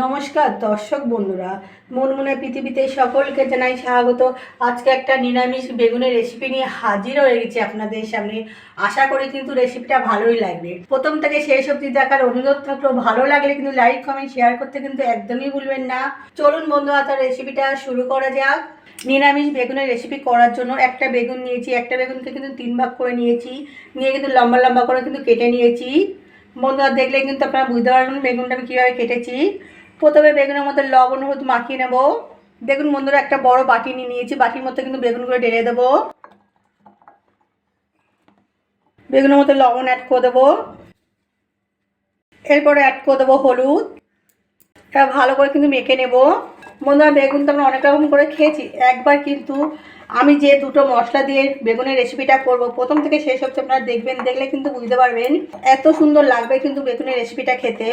নমস্কার দর্শক বন্ধুরা মনমনে পৃথিবীতে সকলকে জানাই স্বাগত। আজকে একটা নিরামিষ বেগুনের রেসিপি নিয়ে হাজির হয়ে গেছি আপনাদের সামনে। আশা করি কিন্তু রেসিপিটা ভালোই লাগবে। প্রথম থেকে শেষ অবধি দেখার অনুরোধ থাকল, ভালো লাগলে কিন্তু লাইক কমেন্ট শেয়ার করতে কিন্তু একদমই ভুলবেন না। চলুন বন্ধু তার রেসিপিটা শুরু করা যাক। নিরামিষ বেগুনের রেসিপি করার জন্য একটা বেগুন নিয়েছি। একটা বেগুনকে কিন্তু তিন ভাগ করে নিয়েছি। নিয়ে কিন্তু লম্বা লম্বা করে কিন্তু কেটে নিয়েছি। বন্ধুরা, দেখলে কিন্তু আপনারা বুঝতে পারবেন বেগুনটা আমি কীভাবে কেটেছি। প্রথমে বেগুনের মধ্যে লবণ, হলুদ মাখিয়ে নেব। দেখুন বন্ধুরা, একটা বড় বাটি নিয়ে নিয়েছি। বাটির মধ্যে কিন্তু বেগুনগুলো ঢেলে দেবো। বেগুনের মধ্যে লবণ অ্যাড করে দেবো। এরপরে অ্যাড করে দেবো হলুদ। ভালো করে কিন্তু মেখে নেব। বন্ধুরা, বেগুন তো আমরা অনেক রকম করে খেয়েছি। একবার কিন্তু আমি যে দুটো মশলা দিয়ে বেগুনের রেসিপিটা করব, প্রথম থেকে শেষ হচ্ছে আপনারা দেখবেন, দেখলে কিন্তু বুঝতে পারবেন এত সুন্দর লাগবে কিন্তু বেগুনের রেসিপিটা খেতে।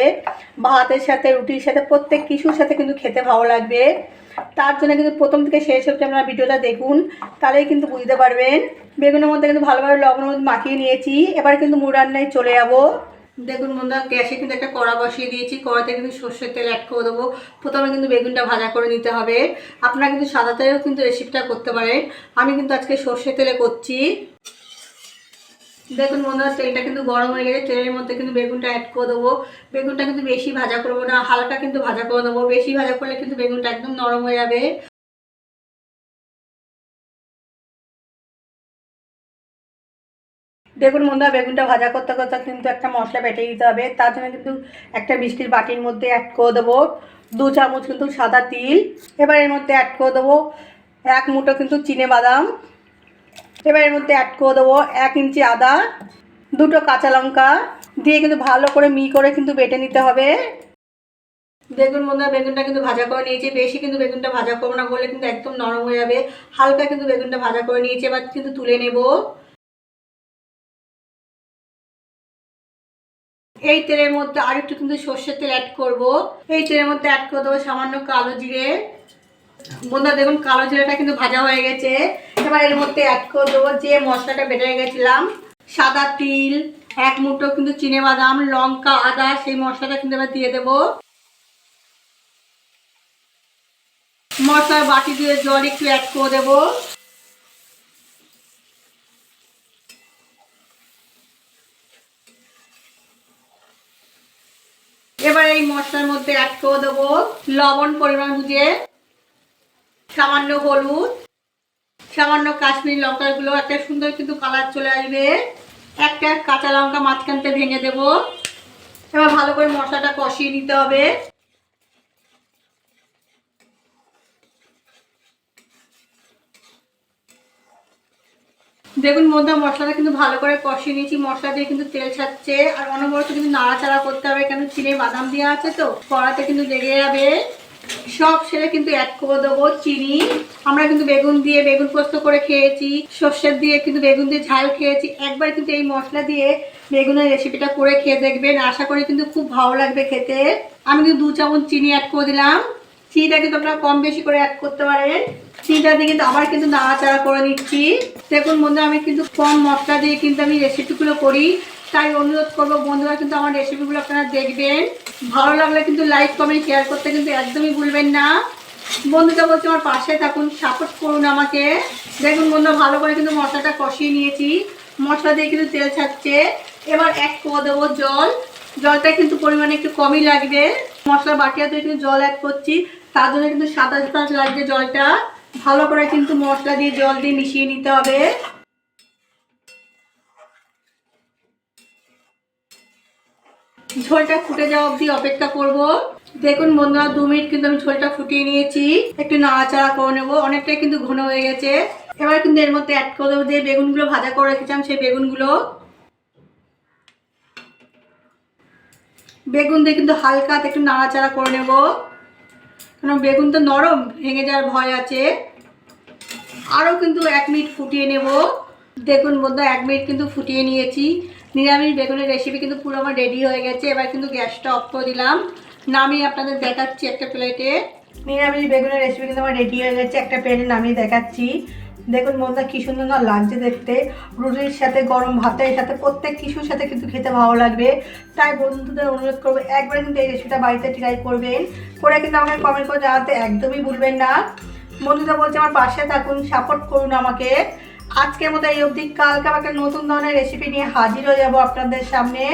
ভাতের সাথে, রুটির সাথে, প্রত্যেক কিছুর সাথে কিন্তু খেতে ভালো লাগবে। তার জন্য কিন্তু প্রথম থেকে শেষ হচ্ছে আপনারা ভিডিওটা দেখুন, তাহলেই কিন্তু বুঝতে পারবেন। বেগুনের মধ্যে কিন্তু ভালোভাবে লবণ মাখিয়ে নিয়েছি, এবার কিন্তু মুড় রান্নায় চলে যাব। দেখুন বন্ধুরা, গ্যাসে কিন্তু একটা কড়া বসিয়ে দিয়েছি। কড়াতে কিন্তু সর্ষের তেল অ্যাড করে দেবো। প্রথমে কিন্তু বেগুনটা ভাজা করে নিতে হবে। আপনারা কিন্তু সাদা তেলেও কিন্তু রেসিপিটা করতে পারেন। আমি কিন্তু আজকে সর্ষের তেলে করছি। দেখুন বন্ধুরা, তেলটা কিন্তু গরম হয়ে গেছে। তেলের মধ্যে কিন্তু বেগুনটা অ্যাড করে দেবো। বেগুনটা কিন্তু বেশি ভাজা করব না, হালকা কিন্তু ভাজা করে দেবো। বেশি ভাজা করলে কিন্তু বেগুনটা একদম নরম হয়ে যাবে। দেখুন বন্ধুরা বেগুনটা ভাজা করতে করতে কিন্তু একটা মশলা বেটে দিতে হবে। তার জন্য কিন্তু একটা মিষ্টির বাটির মধ্যে অ্যাড করে দেবো দু চামচ কিন্তু সাদা তিল। এবার এর মধ্যে অ্যাড করে দেবো এক মুঠো কিন্তু চিনে বাদাম। এবার এর মধ্যে অ্যাড করে দেবো এক ইঞ্চি আদা, দুটো কাঁচা লঙ্কা। দিয়ে কিন্তু ভালো করে মি করে কিন্তু বেটে নিতে হবে। দেখুন বন্ধুরা বেগুনটা কিন্তু ভাজা করে নিয়েছি। বেশি কিন্তু বেগুনটা ভাজা করব না করলে কিন্তু একদম নরম হয়ে যাবে। হালকা কিন্তু বেগুনটা ভাজা করে নিয়েছি, এবার কিন্তু তুলে নেব। এই তেলের মধ্যে আর একটু কিন্তু সর্ষের তেল অ্যাড করব। এই তেলের মধ্যে অ্যাড করে দেবো সামান্য কালো জিরে। বন্ধুরা দেখুন, কালো জিরেটা কিন্তু ভাজা হয়ে গেছে। এবার এর মধ্যে অ্যাড করে দেবো যে মশলাটা বেটে গেছিলাম, সাদা তিল, এক মুঠো কিন্তু চিনে বাদাম, লঙ্কা, আদা, সেই মশলাটা কিন্তু এবার দিয়ে দেবো। মশলার বাটি দিয়ে জল একটু অ্যাড করে দেবো। এবার এই মশলার মধ্যে অ্যাড করে দেবো লবণ, পরিমাণ বুঝে সামান্য হলুদ, সামান্য কাশ্মীরি লঙ্কাগুলো, একটা সুন্দর কিন্তু কালার চলে আসবে। একটা কাঁচা লঙ্কা মাঝখানতে ভেঙে দেবো। এবার ভালো করে মশলাটা কষিয়ে নিতে হবে। দেখুন মধ্যে মশলাটা কিন্তু ভালো করে কষিয়ে নিয়েছি। মশলা দিয়ে কিন্তু তেল ছাড়ছে। আর অনবরত কিন্তু নাড়াচাড়া করতে হবে, কেন চিনে, বাদাম দেওয়া আছে তো? কড়াতে কিন্তু লেগে যাবে। সব সেরে কিন্তু অ্যাড করে দেবো চিনি। আমরা কিন্তু বেগুন দিয়ে বেগুন পোস্ত করে খেয়েছি। সর্ষের দিয়ে কিন্তু বেগুন দিয়ে ঝাল খেয়েছি। একবার কিন্তু এই মশলা দিয়ে বেগুনের রেসিপিটা করে খেয়ে দেখবেন। আশা করি কিন্তু খুব ভালো লাগবে খেতে। আমি কিন্তু দু চামচ চিনি অ্যাড করে দিলাম। চিনিটা কিন্তু আপনারা কম বেশি করে অ্যাড করতে পারেন। দিয়ে কিন্তু আবার কিন্তু নাড়াচাড়া করে নিচ্ছি। দেখুন বন্ধুরা, আমি কিন্তু কম মশলা দিয়ে কিন্তু আমি রেসিপিগুলো করি। তাই অনুরোধ করব বন্ধুরা, কিন্তু আমার রেসিপিগুলো আপনারা দেখবেন। ভালো লাগলে কিন্তু লাইক কমেন্ট শেয়ার করতে কিন্তু একদমই ভুলবেন না। বন্ধুটা বলছে আমার পাশে থাকুন সাপোর্ট করুন আমাকে। দেখুন বন্ধু ভালো করে কিন্তু মশলাটা কষিয়ে নিয়েছি। মশলা দিয়ে কিন্তু তেল ছাড়ছে। এবার এক করে দেবো জল। জলটা কিন্তু পরিমাণে একটু কমই লাগবে। মশলা বাটিয়াতে কিন্তু জল অ্যাড করছি। তার জন্য কিন্তু সাদা সাদা লাগবে জলটা। ভালো করে কিন্তু মশলা দিয়ে জল দিয়ে মিশিয়ে নিতে হবে। ঝোলটা ফুটে যাওয়া অবধি অপেক্ষা করব। দেখুন বন্ধুরা, দু মিনিট কিন্তু আমি ঝোলটা ফুটিয়ে নিয়েছি। একটু নাড়াচাড়া করে নেব, অনেকটাই কিন্তু ঘন হয়ে গেছে। এবার কিন্তু এর মধ্যে অ্যাড করে দেবো যে বেগুনগুলো ভাজা করে রেখেছিলাম সেই বেগুনগুলো। বেগুন দিয়ে কিন্তু হালকা একটু নাড়াচাড়া করে নেব। কারণ বেগুন তো নরম, ভেঙে যাওয়ার ভয় আছে। আরও কিন্তু এক মিনিট ফুটিয়ে নেব। দেখুন বন্ধু এক মিনিট কিন্তু ফুটিয়ে নিয়েছি। নিরামিষ বেগুনের রেসিপি কিন্তু পুরো আমার রেডি হয়ে গেছে। এবার কিন্তু গ্যাসটা অফ করে দিলাম। নামিয়ে আপনাদের দেখাচ্ছি একটা প্লেটে নিরামিষ বেগুনের রেসিপি কিন্তু আমার রেডি হয়ে গেছে। একটা প্লেটে নামিয়ে দেখাচ্ছি। দেখুন বন্ধুরা কি সুন্দর না লাগছে দেখতে। রুটির সাথে গরম ভাতের সাথে প্রত্যেক কিছুর সাথে কিন্তু খেতে ভালো লাগবে। তাই বন্ধুদের অনুরোধ করব, একবার কিন্তু এই রেসিপিটা বাড়িতে ট্রাই করবেন। করে কিন্তু আমাকে কমেন্ট করে জানাতে একদমই ভুলবেন না। বন্ধুরা বলছে, আমার পাশে থাকুন সাপোর্ট করুন আমাকে। আজকের মতো এই অবধি, কালকে একটা নতুন ধরনের রেসিপি নিয়ে হাজির হয়ে যাব আপনাদের সামনে।